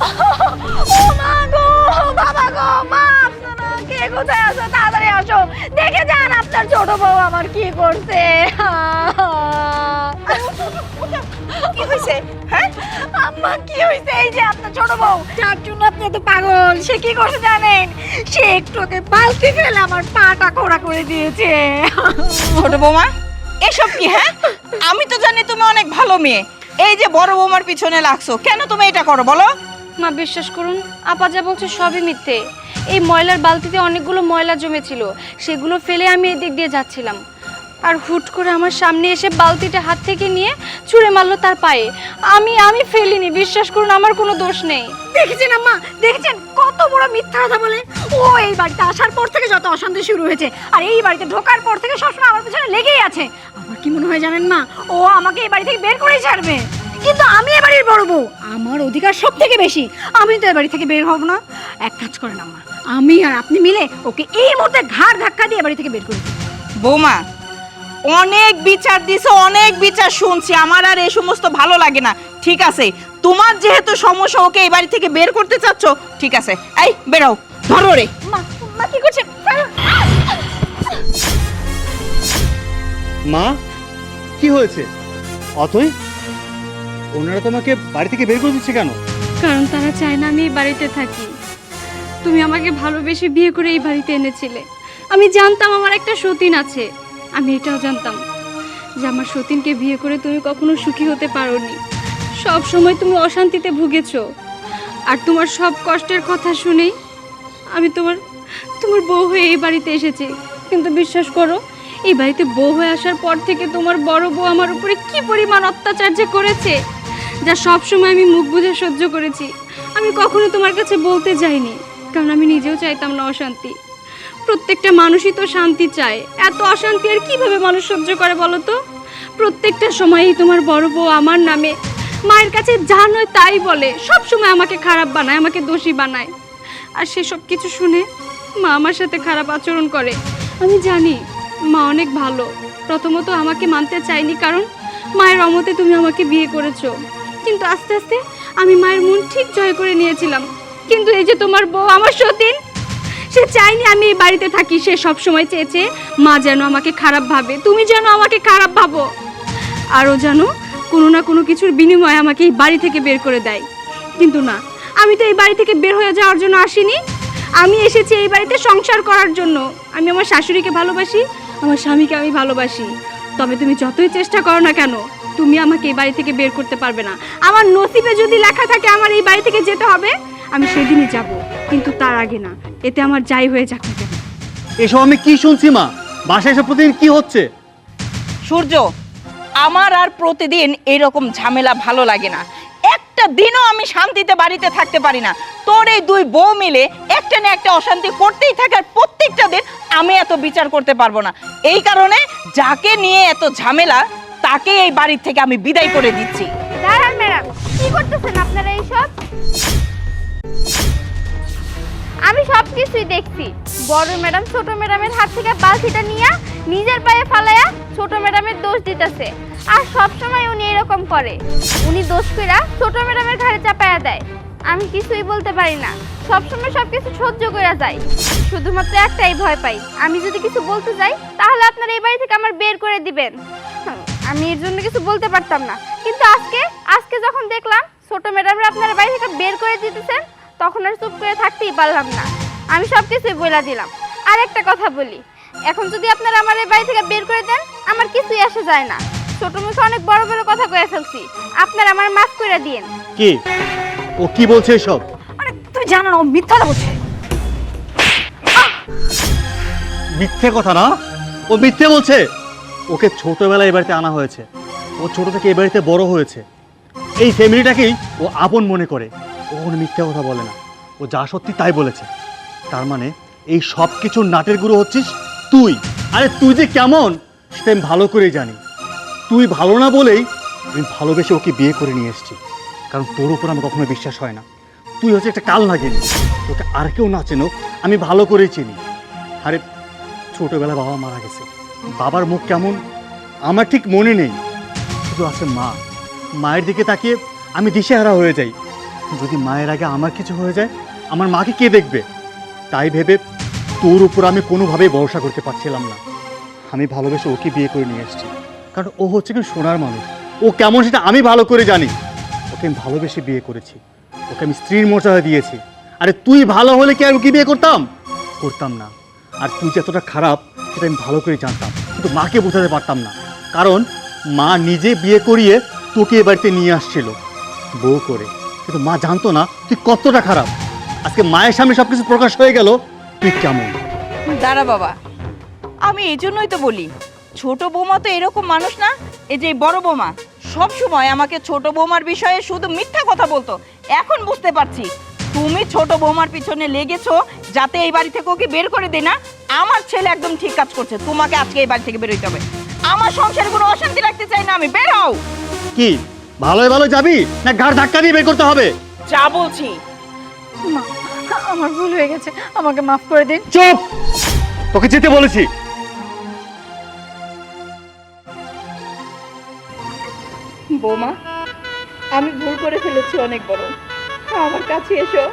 ও মা গো বাবা গো মা আপনারা কে কোথায় আছো? তাড়াতাড়ি আসো। দেখে যান আপনার ছোট বউ আমার কি করছে। কি হয়েছে? হ্যাঁ? আম্মা কি হয়েছে? এই যে আপনার ছোট বউ। যার জন্য আপনি এত পাগল সে কি করছে জানেন? সে একটু ওকে বালতি ফেলে আমার পাটা কোড়া করে দিয়েছে। ছোট বৌমা এসব কি হ্যাঁ? আমি তো জানি তুমি অনেক ভালো মেয়ে। এই যে বড় বৌমার পিছনে লাগছো কেন তুমি এটা করো বলো? মা বিশ্বাস করুন, আপা যা বলছে সবই মিথ্যে। এই ময়লার বালতিতে অনেকগুলো ময়লা জমেছিল, সেগুলো ফেলে আমি এদিক দিয়ে যাচ্ছিলাম। আর হুট করে আমার সামনে এসে বালতিটা হাত থেকে নিয়ে ছুঁড়ে মারলো তার পায়ে। আমি আমি ফেলিনি, বিশ্বাস করুন, আমার কোনো দোষ নেই। দেখেছেন আম্মা? দেখেছেন? কত বড় মিথ্যা কথা বলে। ও, এই বাড়িতে আসার পর থেকে যত অশান্তি শুরু হয়েছে, আর এই বাড়িতে ঢোকার পর থেকে সবসময় আমার পিছনে লেগেই আছে। আমার কি মনে হয় জানেন মা? ও আমাকে এই বাড়ি থেকে বের করেই ছাড়বে। কিন্তু আমি এ বাড়ির বড় বউ। আমার অধিকার সব থেকে বেশি। আমি তো এ বাড়ি থেকে বের হব না। এক কাজ করেন আম্মা আমি আর আপনি মিলে ওকে এই মুহূর্তে ঘাড় ধাক্কা দিয়ে এ বাড়ি থেকে বের করে দিই। বৌমা অনেক বিচার দিছো অনেক বিচার শুনছি। আমার আর এই সমস্ত ভালো লাগে না। ঠিক আছে তোমার যেহেতু সমস্যা ওকে এই বাড়ি থেকে বের করতে চাচ্ছ ঠিক আছে। এই বেরো ধরো রে মা মা কি করছেন মা কি হয়েছে? অতই? ওনারা তোমাকে বাড়ি থেকে বের করে দিচ্ছে কেন? কারণ তারা চায় না আমি এই বাড়িতে থাকি। তুমি আমাকে ভালোবেসে বিয়ে করে এই বাড়িতে এনেছিলে। আমি জানতাম আমার একটা সতীন আছে। আমি এটাও জানতাম যে আমার সতীনকে বিয়ে করে তুমি কখনো সুখী হতে পারোনি। সব সময় তুমি অশান্তিতে ভুগেছ। আর তোমার সব কষ্টের কথা শুনেই আমি তোমার তোমার বউ হয়ে এই বাড়িতে এসেছি। কিন্তু বিশ্বাস করো, এই বাড়িতে বউ হয়ে আসার পর থেকে তোমার বড় বউ আমার উপরে কি পরিমাণ অত্যাচার যে করেছে? যা সব সময় আমি মুখ বুঝে সহ্য করেছি। আমি কখনো তোমার কাছে বলতে যাইনি, কারণ আমি নিজেও চাইতাম না অশান্তি। প্রত্যেকটা মানুষই তো শান্তি চায়। এত অশান্তি আর কীভাবে মানুষ সহ্য করে বলো তো? প্রত্যেকটা সময়ই তোমার বড় বউ আমার নামে মায়ের কাছে যা নয় তাই বলে। সব সময় আমাকে খারাপ বানায়, আমাকে দোষী বানায়। আর সেসব কিছু শুনে মা আমার সাথে খারাপ আচরণ করে। আমি জানি মা অনেক ভালো। প্রথমত আমাকে মানতে চাইনি কারণ মায়ের অমতে তুমি আমাকে বিয়ে করেছ। কিন্তু আস্তে আস্তে আমি মায়ের মন ঠিক জয় করে নিয়েছিলাম। কিন্তু এই যে তোমার বউ আমার সতীন, সে চাইনি আমি এই বাড়িতে থাকি, সে সব সময় চেয়েছে মা যেন আমাকে খারাপ ভাবে, তুমি যেন আমাকে খারাপ ভাবো। আরও যেন কোনো না কোনো কিছুর বিনিময়ে আমাকে এই বাড়ি থেকে বের করে দেয়। কিন্তু না, আমি তো এই বাড়ি থেকে বের হয়ে যাওয়ার জন্য আসিনি। আমি এসেছি এই বাড়িতে সংসার করার জন্য। আমি আমার শাশুড়িকে ভালোবাসি, আমার স্বামীকে আমি ভালোবাসি। তবে তুমি যতই চেষ্টা করো না কেন তুমি আমাকে এই বাড়ি থেকে বের করতে পারবে না। আমার নসিবে যদি লেখা থাকে আমার এই বাড়ি থেকে যেতে হবে আমি সেদিনই যাব কিন্তু তার আগে না এতে আমার যাই হয়ে যাক না কেন। এসব আমি কি শুনছি মা? বাসায় এসব প্রতিদিন কি হচ্ছে? সূর্য আমার আর প্রতিদিন এরকম ঝামেলা ভালো লাগে না। একটা দিনও আমি শান্তিতে বাড়িতে থাকতে পারি না। তোর এই দুই বউ মিলে একটা না একটা অশান্তি করতেই থাকে আর প্রত্যেকটা দিন আমি এত বিচার করতে পারব না। এই কারণে যাকে নিয়ে এত ঝামেলা তাকে এই বাড়ির থেকে আমি বিদায় করে দিচ্ছি। দাঁড়ান ম্যাডাম, কি করতেছেন আপনারা এইসব? আমি সব কিছুই দেখছি। বড় ম্যাডাম ছোট ম্যাডামের হাত থেকে বালতিটা নিয়ে নিজের পায়ে ফালায়া ছোট ম্যাডামের দোষ দিতেছে। আর সব সময় উনি এরকম করে। উনি দোষ কইরা ছোট ম্যাডামের ঘাড়ে চাপায়া দেয়। আমি কিছুই বলতে পারি না। সবসময় সব কিছু সহ্য করে যাই শুধুমাত্র একটাই ভয় পাই। আমি যদি কিছু বলতে যাই, তাহলে আপনারা এই বাড়ি থেকে আমার বের করে দিবেন। আমি এর জন্য কিছু বলতে পারতাম না। কিন্তু আজকে আজকে যখন দেখলাম ছোট ম্যাডামরা আপনারা বাড়ি থেকে বের করে দিতেছেন তখন আর চুপ করে থাকতেই পারলাম না। আমি সব কিছুই বলে দিলাম। আর একটা কথা বলি এখন যদি আপনারা আমার এই বাড়ি থেকে বের করে দেন আমার কিছুই আসে যায় না। ছোট মুখে অনেক বড় বড় কথা কয়ে ফেলছি। আপনারা আমার মাফ করে দিন। কি? ও কি বলছে এসব? আরে তুমি জানো না ও মিথ্যা বলছে। মিথ্যে কথা না? ও মিথ্যে বলছে? ওকে ছোটবেলায় এই বাড়িতে আনা হয়েছে। ও ছোট থেকে এই বাড়িতে বড় হয়েছে। এই ফ্যামিলিটাকেই ও আপন মনে করে। ও কোনো মিথ্যে কথা বলে না। ও যা সত্যি তাই বলেছে। তার মানে এই সব কিছুর নাটের গুরু হচ্ছিস তুই। আরে তুই যে কেমন, সেটা আমি ভালো করেই জানি। তুই ভালো না বলেই আমি ভালোবেসে ওকে বিয়ে করে নিয়ে এসেছি। কারণ তোর উপর আমার কখনো বিশ্বাস হয় না। তুই হচ্ছে একটা কাল লাগেনি তোকে আর কেউ না চেনো আমি ভালো করেই চিনি। আরে ছোটবেলা বাবা মারা গেছে। বাবার মুখ কেমন? আমার ঠিক মনে নেই। শুধু আছে মা। মায়ের দিকে তাকিয়ে আমি দিশেহারা হয়ে যাই। যদি মায়ের আগে আমার কিছু হয়ে যায়, আমার মাকে কে দেখবে? তাই ভেবে তোর উপর আমি কোনোভাবেই ভরসা করতে পারছিলাম না। আমি ভালোবেসে ওকে বিয়ে করে নিয়ে এসেছি। কারণ ও হচ্ছে কি সোনার মানুষ। ও কেমন সেটা আমি ভালো করে জানি। ওকে আমি ভালোবেসে বিয়ে করেছি। ওকে আমি স্ত্রীর মর্যাদা দিয়েছি। আরে তুই ভালো হলে কি আর ওকে বিয়ে করতাম? করতাম না। আর তুই যতটা খারাপ সেটা আমি ভালো করে জানতাম, কিন্তু মাকে বোঝাতে পারতাম না। কারণ মা নিজে বিয়ে করিয়ে তোকে এ বাড়িতে নিয়ে আসছিল, বউ করে। কিন্তু মা জানতো না, তুই কতটা খারাপ। আজকে মায়ের সামনে সব কিছু প্রকাশ হয়ে গেল, তুই কেমন? দাঁড়া বাবা, আমি এই জন্যই তো বলি, ছোট বৌমা তো এরকম মানুষ না, এই যে বড় বৌমা। সব সময় আমাকে ছোট বৌমার বিষয়ে শুধু মিথ্যা কথা বলতো, এখন বুঝতে পারছি। তুমি ছোট বৌমার পিছনে লেগেছো যাতে এই বাড়ি থেকে ওকে বের করে দে না? আমার ছেলে একদম ঠিক কাজ করছে তোমাকে আজকে এই বাড়ি থেকে বেরোতে হবে। আমার সংসারে কোনো অশান্তি রাখতে চাই না আমি বের হও। কি ভালোই ভালো যাবি না ঘাড় ধাক্কা দিয়ে বের করতে হবে? যা বলছি। মা আমার ভুল হয়ে গেছে আমাকে মাফ করে দিন। চুপ! তোকে যেতে বলেছি। বৌমা আমি ভুল করে ফেলেছি অনেক বড়। আমার কাছে এসো